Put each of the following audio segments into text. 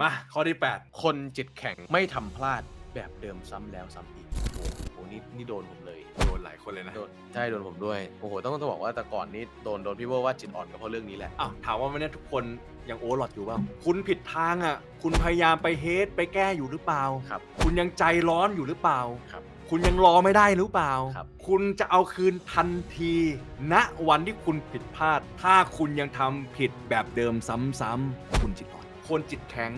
มาข้อที่ 8 คนจิตแข็งไม่ทำพลาดแบบเดิมซ้ำแล้วซ้ำอีก โอ้โหนี่นี่โดนผมเลย โดนหลายคนเลยนะโดนใช่โดนผมด้วย โอ้โห ต้องต้องบอกว่าแต่ก่อนนี้โดนโดนพี่เวอร์ว่าจิตอ่อนก็เพราะเรื่องนี้แหละ อ้าวถามว่าวันนี้ทุกคนยังโอเวอร์โหลดอยู่เปล่าคุณผิดทางอะ คุณพยายามไปเฮดไปแก้อยู่หรือเปล่า ครับ คุณยังใจร้อนอยู่หรือเปล่า ครับ คุณยังรอไม่ได้หรือเปล่าครับคุณจะเอาคืนทันที ณวันที่คุณผิดพลาด ถ้าคุณยังทำผิดแบบเดิมซ้ำๆคุณจิตอ่อน คนจิตแข็ง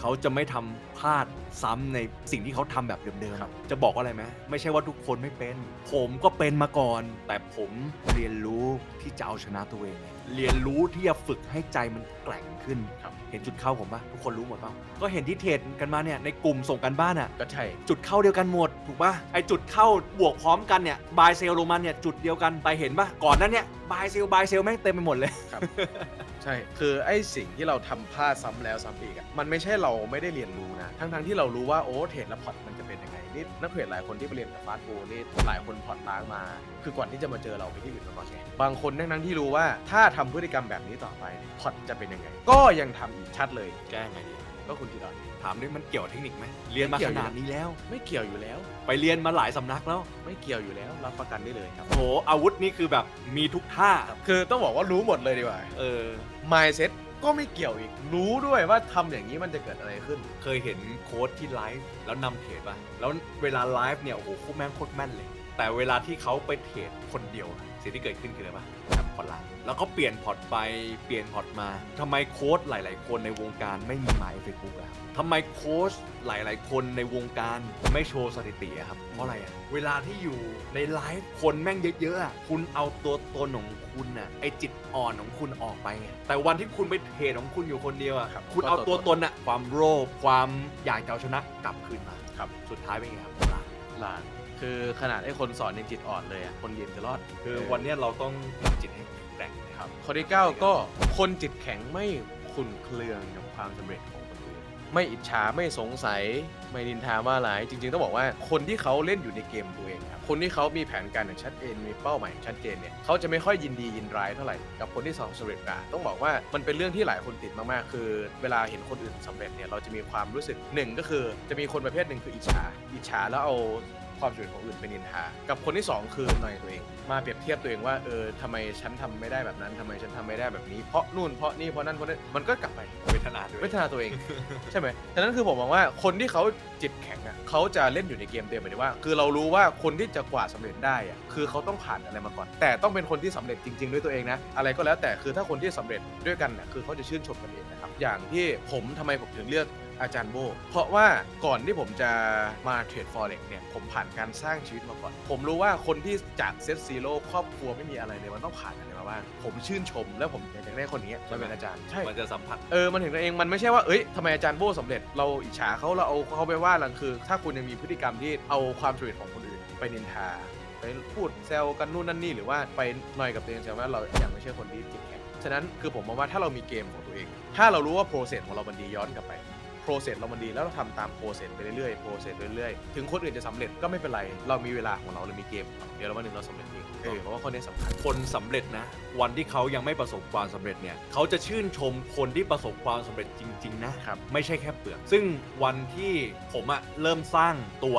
เขาจะไม่ทำพลาดซ้ำในสิ่งที่เขาทำแบบเดิมครับ ๆ จะบอกว่าอะไรไหมไม่ใช่ว่าทุกคนไม่เป็น ผมก็เป็นมาก่อน แต่ผมเรียนรู้ที่จะเอาชนะตัวเองไงเรียนรู้ที่จะฝึกให้ใจมันแกร่งขึ้น ครับ เห็นจุดเข้าผมปะทุกคนรู้หมดปะก็เห็นที่เทรดกันมาเนี่ยในกลุ่มส่งกันบ้านอะ ก็ใช่ จุดเข้าเดียวกันหมดถูกปะไอจุดเข้าบวกพร้อมกันเนี่ยบายเซลลงมาเนี่ยจุดเดียวกันไปเห็นปะก่อนหนั้นเนี่ยบายเซลบายเซลแม่งเต็มไปหมดเลย ครับ ใช่ คือไอ้สิ่งที่เราทำพลาดซ้ำแล้วซ้ำอีกอะมันไม่ใช่เราไม่ได้เรียนรู้นะทั้งทั้งๆที่เรารู้ว่าโอ้เทรดและพอร์ตมันจะเป็นยังไงนี่นักเทรดหลายคนที่ไปเรียนกับฟาสต์โกนี่หลายคนพอร์ตล้างมา คือก่อนที่จะมาเจอเราไปที่อื่นมาก่อนไงบางคนทั้งทั้งๆที่รู้ว่าถ้าทำพฤติกรรมแบบนี้ต่อไปเนี่ยพอร์ตจะเป็นยังไง ก็ยังทำอีกชัดเลย แก้ไงดี ก็คุณจิตอ่อนถามดิมันเกี่ยวกับเทคนิคไหมเรียนมาเกี่ขยวอยู่นาดนี้แล้ว ไม่เกี่ยวอยู่แล้ว ไปเรียนมาหลายสำนักแล้ว ไม่เกี่ยวอยู่แล้ว รับประกันได้เลยครับโหอาวุธนี่คือแบบมีทุกท่าคือต้องบอกว่ารู้หมดเลยดีกว่าเออ mindset ก็ไม่เกี่ยวอีก รู้ด้วยว่าทำอย่างนี้มันจะเกิดอะไรขึ้น เคยเห็นโค้ดที่ไลฟ์แล้วนำเทรดป่ะแล้วเวลาไลฟ์เนี่ยโอ้โหโคตรแม่งโคตรแม่นเลย แต่เวลาที่เขาไปเทรดคนเดียวอะสิ่งที่เกิดขึ้นคืออะไรป่ะทำพอร์ตไลน์แล้วก็เปลี่ยนพอร์ตไปเปลี่ยนพอร์ตมาทำไมโค้ดหลาย ๆ คนในวงการไม่มีหมายเฟซบุ๊กอะครับทำไมโค้ชหลาย ๆ คนในวงการไม่โชว์สถิติอะครับ เพราะอะไรอะเวลาที่อยู่ในไลฟ์คนแม่งเยอะๆอะคุณเอาตัวตนของคุณน่ะไอจิตอ่อนของคุณออกไปไงแต่วันที่คุณไปเทรดของคุณอยู่คนเดียวอะครับคุณเอาก็ตัตัววตตนนอะความโลภความอยากจะเอาชนะกลับคืนมาครับสุดท้ายเป็นไงครับ ลาลาน คือขนาดไอ้คนสอนยังจิตอ่อนเลยอะคนเรียนจะรอด คือวันเนี้ยเราต้องทำจิตให้แกร่งนะครับ ข้อที่9ก็คนจิตแข็งไม่ขุนเคืองกับความสำเร็จของคนอื่น ไม่อิจฉาไม่สงสัย ไม่ดินทาว่าหลาย จริง ๆ ต้องบอกว่าคนที่เขาเล่นอยู่ในเกมตัวเองครับคนที่เขามีแผนการอย่างชัดเจนมีเป้าหมายอย่างชัดเจนเนี่ยเขาจะไม่ค่อยยินดียินร้ายเท่าไหร่กับคนที่สองสำเร็จกว่าต้องบอกว่ามันเป็นเรื่องที่หลายคนติดมากๆ คือ เวลาเห็นคนอื่นสำเร็จเนี่ยเราจะมีความรู้สึกหนึ่งก็คือ จะมีคนประเภทหนึ่งคืออิจฉาอิจฉาแล้วเอาความสำเร็จของอื่นเป็นนินทา กับคนที่ 2 คือหน่อยตัวเอง มาเปรียบเทียบตัวเองว่าเออทำไมฉันทำไม่ได้แบบนั้นทำไมฉันทำไม่ได้แบบนี้ เพราะนู่นเพราะนี่เพราะนั่นเพราะนั่นมันก็กลับไป เวทนาด้วยเวทนาตัวเอง ใช่ไหมฉะนั้นคือผมมองว่าคนที่เขาจิตแข็งอะเขาจะเล่นอยู่ในเกมเดิมหมายถึงว่า คือเรารู้ว่าคนที่จะกว่าดสำเร็จได้อะคือเขาต้องผ่านอะไรมาก่อน แต่ต้องเป็นคนที่สำเร็จจริง ๆ ด้วยตัวเองนะ อะไรก็แล้วแต่คือถ้าคนที่สำเร็จด้วยกันน่ะคือเขาจะชื่นชมกันเองนะครับ อย่างที่ผมทำไมผมถึงเลือกอาจารย์โบ เพราะว่าก่อนที่ผมจะมาเทรด forex เนี่ยผมผ่านการสร้างชีวิตมาก่อน ผมรู้ว่าคนที่จากเซตซีโร่ครอบครัวไม่มีอะไรเลยมันต้องผ่านอะไร มาบ้างผมชื่นชมแล้วผมอยากได้คนนี้มาเป็นอาจารย์ใช่ มันจะสัมผัสเออ มันถึงตัวเอง มันไม่ใช่ว่า เอ้ยทำไมอาจารย์โบ้สำเร็จ เราอิจฉาเขาเราเอาเขาไปว่าหลังคือ ถ้าคุณยังมีพฤติกรรมที่เอาความสำเร็จของคนอื่นไปนินทา ไปพูดแซวกันนู่นนั่นนี่ หรือว่าไปหน่อยกับตัวเองแซวว่าเรายังไม่ใช่คนที่จิตแข็ง ฉะนั้นคือผมมองว่าถ้าเรามีเกมของตัวเอง ถ้าเรารู้ว่าโปรเซสของเรามันดีย้อนกลับไป โปรเซสเรามันดีแล้วเราทำตามโปรเซสไปเรื่อยๆโปรเซสไปเรื่อยๆถึงคนอื่นจะสำเร็จก็ไม่เป็นไร เรามีเวลาของเราเรามีเกมของเราเดี๋ยวเราวันหนึ่งเราสำเร็จเองเออเพราะว่าข้อนี้สำคัญ คนสำเร็จนะ วันที่เขายังไม่ประสบความสำเร็จเนี่ยเขาจะชื่นชมคนที่ประสบความสำเร็จจริง ๆ นะ ครับ ไม่ใช่แค่เปลือก ซึ่งวันที่ผมอะเริ่มสร้างตัว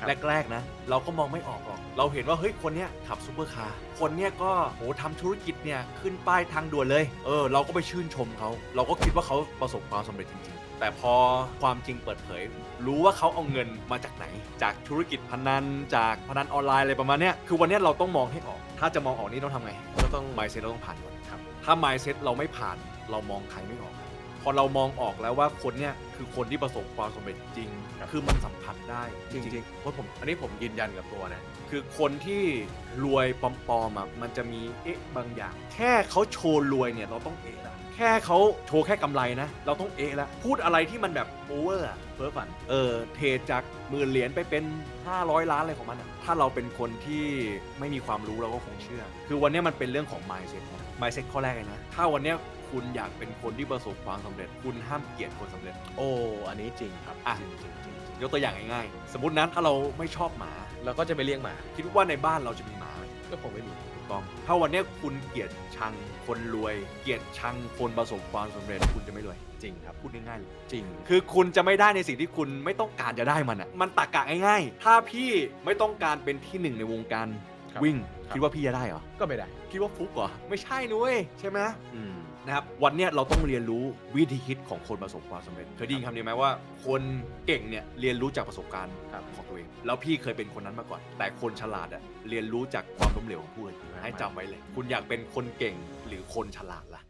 ครับ แรกๆนะ เราก็มองไม่ออกหรอก เราเห็นว่าเฮ้ยคนเนี้ยขับซูเปอร์คาร์ คนเนี้ยก็โหทำธุรกิจเนี่ยขึ้นป้ายทางด่วนเลย เออเราก็ไปชื่นชมเขา เราก็คิดว่าเขาประสบความสำเร็จจริงๆ แต่พอความจริงเปิดเผย รู้ว่าเขาเอาเงินมาจากไหน จากธุรกิจพนันจากพนันออนไลน์อะไรประมาณเนี้ยคือวันเนี้ยเราต้องมองให้ออก ถ้าจะมองออกนี่ต้องทำไงก็ต้อง mindset เราต้องผ่านก่อนครับถ้า mindset เราไม่ผ่านเรามองใครไม่ออกครับ พอเรามองออกแล้วว่าคนเนี้ยคือคนที่ประสบความสำเร็จจริง คือมันสัมผัสได้จริงๆเพราะผมอันนี้ผมยืนยันกับตัวนะ คือคนที่รวยปลอมๆอะมันจะมีเอ๊ะบางอย่าง แค่เขาโชว์รวยเนี่ยเราต้องเอ๊ะละแค่เขาโชว์แค่กำไรนะ เราต้องเอ๊ะละพูดอะไรที่มันแบบโอเวอร์อะเพ้อฝันเออเทจากหมื่นเหรียญไปเป็น 500 ล้านอะไรของมันอะถ้าเราเป็นคนที่ไม่มีความรู้เราก็คงเชื่อ คือวันเนี้ยมันเป็นเรื่องของ mindset นะ mindset ข้อแรกเลยนะ ถ้าวันเนี้ย คุณอยากเป็นคนที่ประสบความสำเร็จ คุณห้ามเกลียดคนสำเร็จ โอ้ อันนี้จริงครับอะ จริงจริงจริงยกตัวอย่างง่ายๆ สมมตินะถ้าเราไม่ชอบหมา เราก็จะไปเลี้ยงหมา คิดว่าในบ้านเราจะมีหมาไหมก็คงไม่มีต้อง ถ้าวันเนี้ยคุณเกลียดชังคนรวย เกลียดชังคนประสบความสำเร็จ คุณจะไม่รวย จริงครับ พูดง่ายๆเลย จริง คือคุณจะไม่ได้ในสิ่งที่คุณไม่ต้องการจะได้มันอะ มันตากกะง่ายๆ ถ้าพี่ไม่ต้องการเป็นที่หนึ่งในวงการครับวิ่ง ครับ คิดว่าพี่จะได้เหรอ ก็ไม่ได้ คิดว่าฟุกเหรอ ไม่ใช่นุ้ยใช่ไหมอืม นะครับวันเนี้ยเราต้องเรียนรู้วิธีคิดของคนประสบความสำเร็จเคยได้ยินคำนี้ไหมว่า คนเก่งเนี่ยเรียนรู้จากประสบการณ์ครับของตัวเอง แล้วพี่เคยเป็นคนนั้นมาก่อน แต่คนฉลาดอะเรียนรู้จากความล้มเหลวของผู้อื่นให้จำไว้เลย คุณอยากเป็นคนเก่งหรือคนฉลาดล่ะ